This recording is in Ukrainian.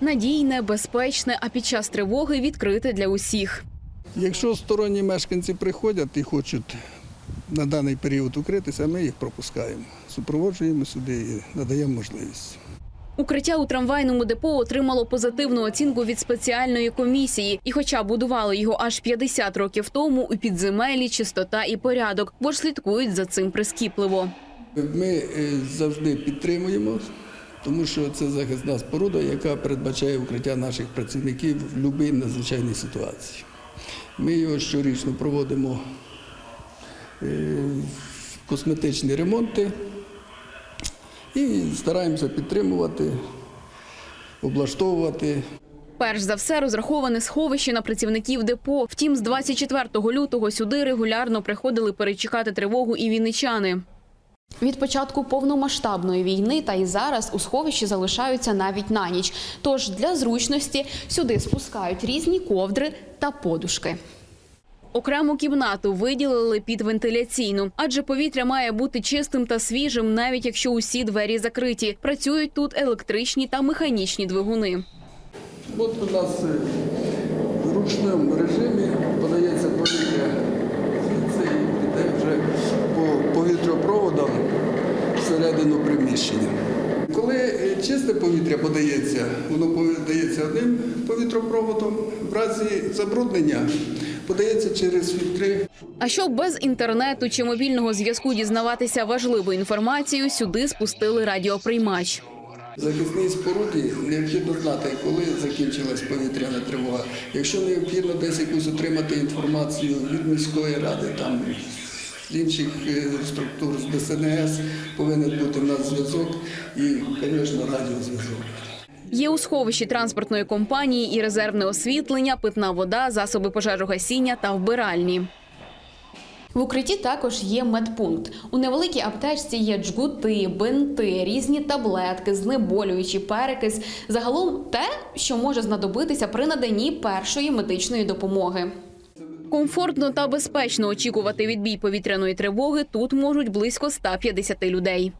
Надійне, безпечне, а під час тривоги відкрите для усіх. Якщо сторонні мешканці приходять і хочуть на даний період укритися, ми їх пропускаємо. Супроводжуємо сюди і надаємо можливість. Укриття у трамвайному депо отримало позитивну оцінку від спеціальної комісії. І, хоча будували його аж 50 років тому, у підземелі чистота і порядок, бо ж слідкують за цим прискіпливо. Ми е, завжди підтримуємо, тому що це захисна споруда, яка передбачає укриття наших працівників в будь-якій надзвичайній ситуації. Ми його щорічно проводимо е, косметичні ремонти і стараємося підтримувати, облаштовувати. Перш за все розраховане сховище на працівників депо. Втім, з 24 лютого сюди регулярно приходили перечекати тривогу і вінничани. Від початку повномасштабної війни та й зараз у сховищі залишаються навіть на ніч. Тож для зручності сюди спускають різні ковдри та подушки. Окрему кімнату виділили під вентиляційну, адже повітря має бути чистим та свіжим, навіть якщо усі двері закриті. Працюють тут електричні та механічні двигуни. От у нас е, в ручному режимі приміщення. Коли е, чисте повітря подається, воно подається одним повітропроводом, в разі забруднення подається через фільтри А щоб без інтернету чи мобільного зв'язку дізнаватися важливу інформацію, сюди спустили радіоприймач. В захисній споруді необхідно знати, коли закінчилась повітряна тривога. Якщо необхідно десь якусь отримати інформацію від міської ради, там з інших е, структур з ДСНС, повинен бути в нас зв'язок і, звісно, радіозв'язок. Є у сховищі транспортної компанії і резервне освітлення, питна вода, засоби пожежогасіння та вбиральні. В укритті також є медпункт. У невеликій аптечці є джгути, бинти, різні таблетки, знеболюючі перекис. Загалом те, що може знадобитися при наданні першої медичної допомоги. Комфортно та безпечно очікувати відбій повітряної тривоги тут можуть близько 150 людей.